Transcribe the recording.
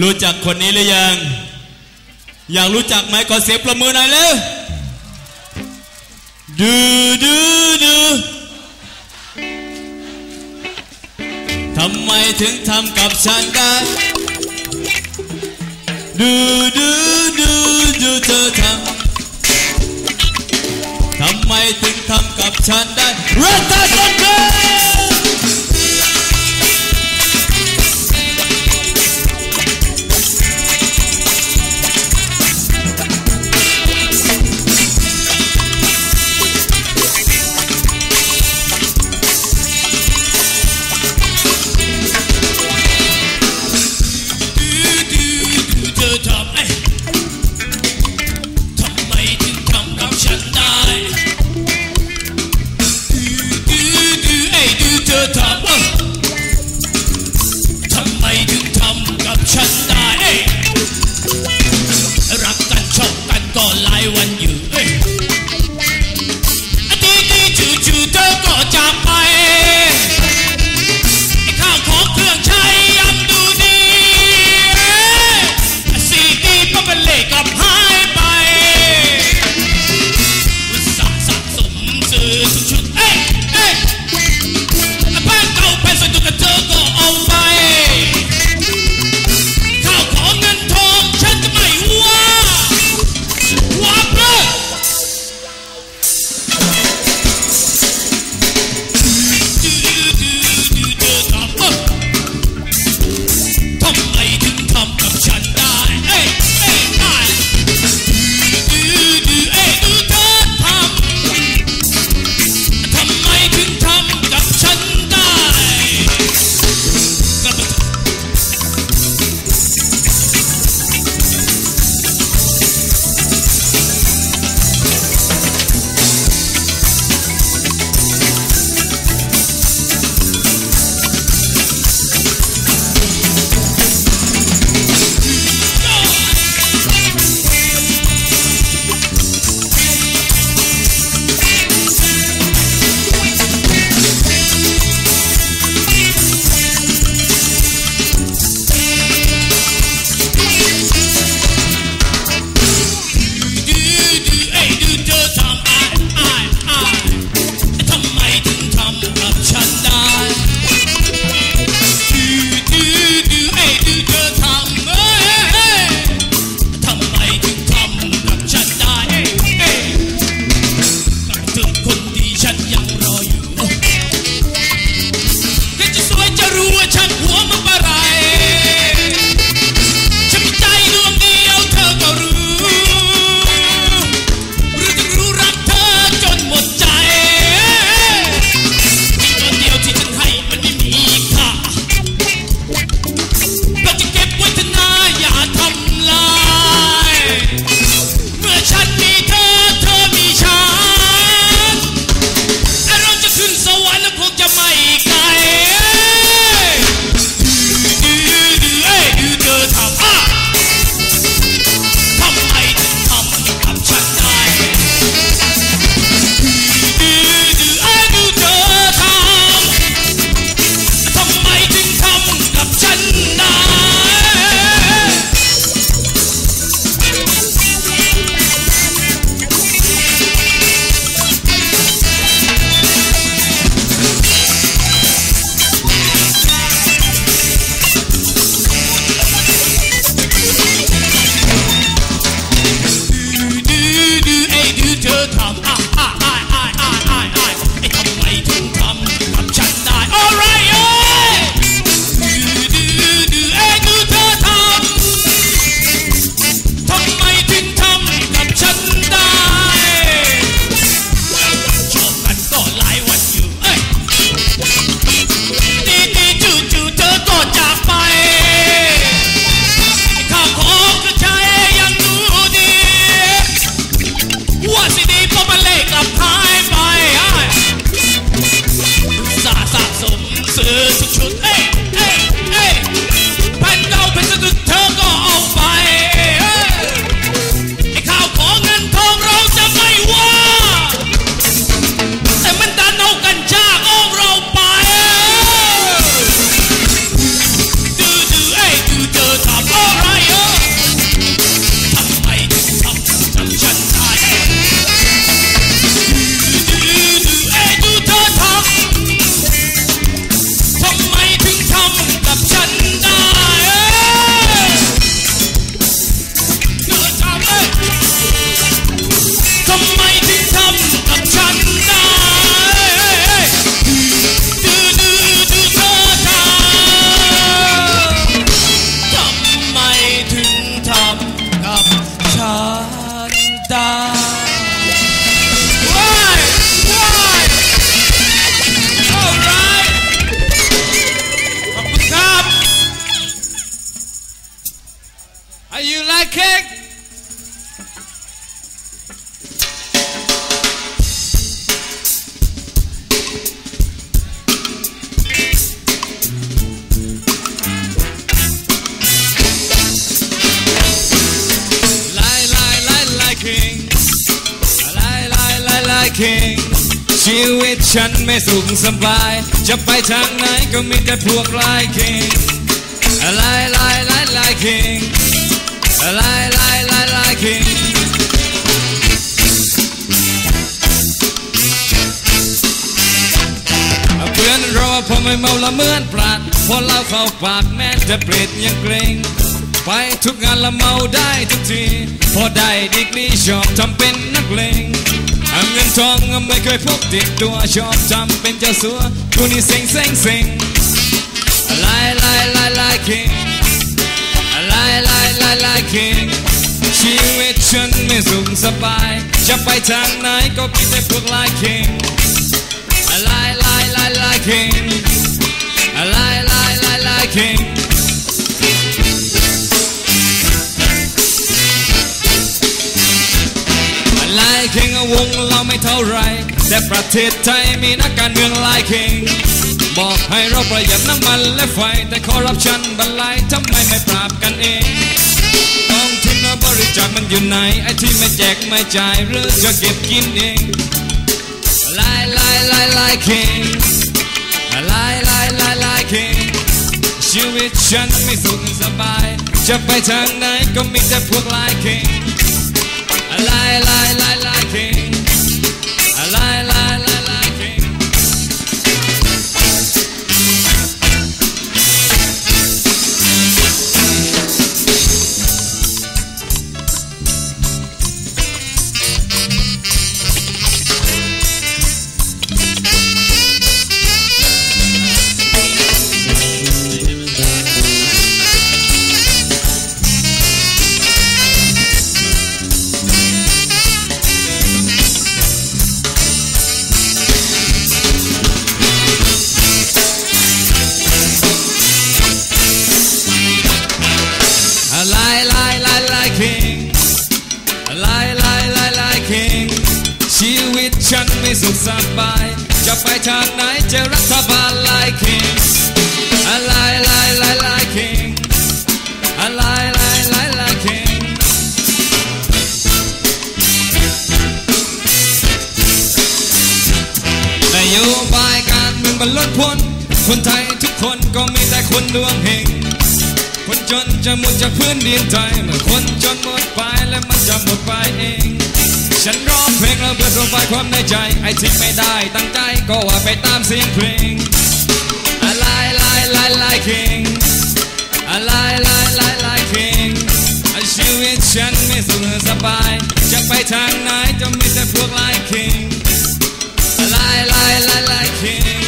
รู้จักคนนี้หรือยัง อยากรู้จักไหมขอเสียงประมือหน่อยเร็วดูดูดูทำไมถึงทำกับฉันได้ดูดูดูดูเธอทำทำไมถึงทำกับฉันได้รัต ไล่ไล่ king ชีวิตฉันไม่สุขสบาย จะไปทางไหนก็มีแต่พวกไล่ king ไล่ไล่ไล่ไล่ king ไล่ไล่ไล่ไล่ king เพื่อนรอพอไม่เมาละเหมือนปราดพอเราเข้าปากแม้จะเปรตยังเกรงไปทุกงานละเมาได้ทุกที พอได้ดิกนี้ชอบทำเป็นนักเลง เอาเงินทองไม่เคยพกติดตัวชอบทำเป็นเจ้าสัวกูนี่เซ็งเซ็งเซ็งไล่ไล่ไล่ไล่ king ไล่ไล่ไล่ไล่ king ชีวิตฉันไม่สุขสบาย จะไปทางไหนก็มีแต่พวกไล่ king ไล่ไล่ไล่ไล่ king ไล่ไล่ไล่ไล่ king ไล่ king วงเราไม่เท่าไร แต่ประเทศไทยมีนักการเมืองไล่ king บอกให้เราประหยัดน้ำมันและไฟ แต่คอร์รัปชันบันไลทำไมไม่ปราบกันเองกองทุนบริจาคมันอยู่ไหน ไอ้ที่ไม่แจกไม่จ่ายหรือจะเก็บกินเองไล่ไล่ไล่ไล่ king ไล่ไล่ไล่ไล่ king ชีวิตฉันไม่สุขสบาย จะไปทางไหนก็มีแต่พวกไล่ king ไล่ไล่ ไล่ไล่ king สบาย จะไปทางไหนจะรัฐบาลล่ king ไล่ไล่ไล่ไล่ king ไล่ไล่ไล่ไล่ king นโยบายการเมืองบรรลุพ้นคนไทยทุกคนก็มีแต่คนดวงเฮงคนจนจะหมดจากพื้นดินไทยเมื่อคนจนหมดไปแล้วมันจะหมดไปเอง ฉันร้องเพลงแล้วเพื่อระบายความในใจ ไอ้ที่ไม่ได้ตั้งใจก็ว่าไปตามเสียงเพลงอะไรลายลายลายคิงอะไรลายลายลายคิงชีวิตฉันไม่สุขสบาย จะไปทางไหนจะมีแต่พวกลายคิงอะไรลายลายลายคิง